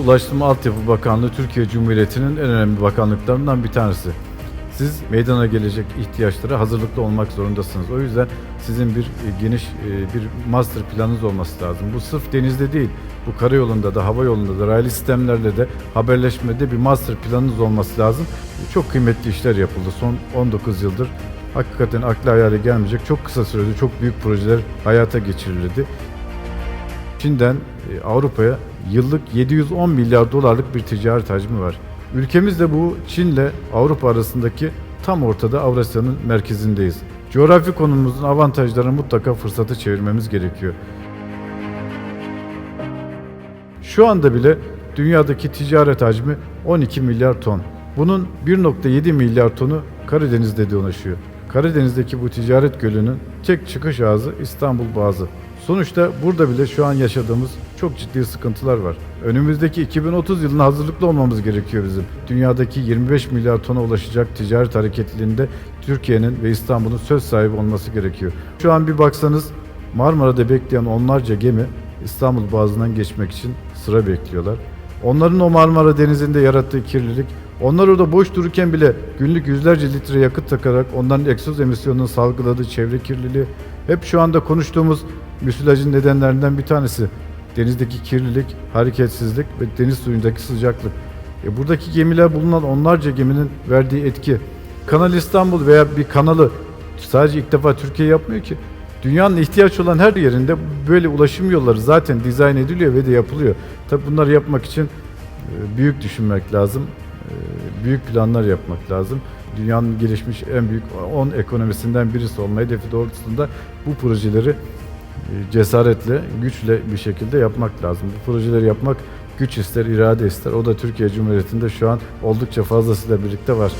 Ulaştırma Altyapı Bakanlığı Türkiye Cumhuriyeti'nin en önemli bakanlıklarından bir tanesi. Siz meydana gelecek ihtiyaçlara hazırlıklı olmak zorundasınız. O yüzden sizin bir e, geniş e, bir master planınız olması lazım. Bu sırf denizde değil, bu karayolunda da, hava yolunda da, raylı sistemlerle de haberleşmede bir master planınız olması lazım. Çok kıymetli işler yapıldı son 19 yıldır. Hakikaten akla hayale gelmeyecek çok kısa sürede çok büyük projeler hayata geçirildi. Çin'den e, Avrupa'ya yıllık 710 milyar dolarlık bir ticaret hacmi var. Ülkemiz de bu Çin'le Avrupa arasındaki tam ortada Avrasya'nın merkezindeyiz. Coğrafi konumumuzun avantajlarını mutlaka fırsata çevirmemiz gerekiyor. Şu anda bile dünyadaki ticaret hacmi 12 milyar ton. Bunun 1.7 milyar tonu Karadeniz'de dolaşıyor. Karadeniz'deki bu ticaret gölünün tek çıkış ağzı İstanbul Boğazı. Sonuçta burada bile şu an yaşadığımız çok ciddi sıkıntılar var. Önümüzdeki 2030 yılına hazırlıklı olmamız gerekiyor bizim. Dünyadaki 25 milyar tona ulaşacak ticaret hareketliliğinde Türkiye'nin ve İstanbul'un söz sahibi olması gerekiyor. Şu an bir baksanız Marmara'da bekleyen onlarca gemi İstanbul Boğazı'ndan geçmek için sıra bekliyorlar. Onların o Marmara Denizi'nde yarattığı kirlilik, onlar orada boş dururken bile günlük yüzlerce litre yakıt takarak onların egzoz emisyonunu salgıladığı çevre kirliliği, hep şu anda konuştuğumuz müsilajın nedenlerinden bir tanesi. Denizdeki kirlilik, hareketsizlik ve deniz suyundaki sıcaklık. E buradaki gemiler bulunan onlarca geminin verdiği etki. Kanal İstanbul veya bir kanalı sadece ilk defa Türkiye yapmıyor ki. Dünyanın ihtiyaç olan her yerinde böyle ulaşım yolları zaten dizayn ediliyor ve de yapılıyor. Tabi bunları yapmak için e, büyük düşünmek lazım. E, Büyük planlar yapmak lazım. Dünyanın gelişmiş en büyük 10 ekonomisinden birisi olma hedefi doğrultusunda bu projeleri e, cesaretle, güçle bir şekilde yapmak lazım. Bu projeleri yapmak güç ister, irade ister. O da Türkiye Cumhuriyeti'nde şu an oldukça fazlasıyla birlikte var.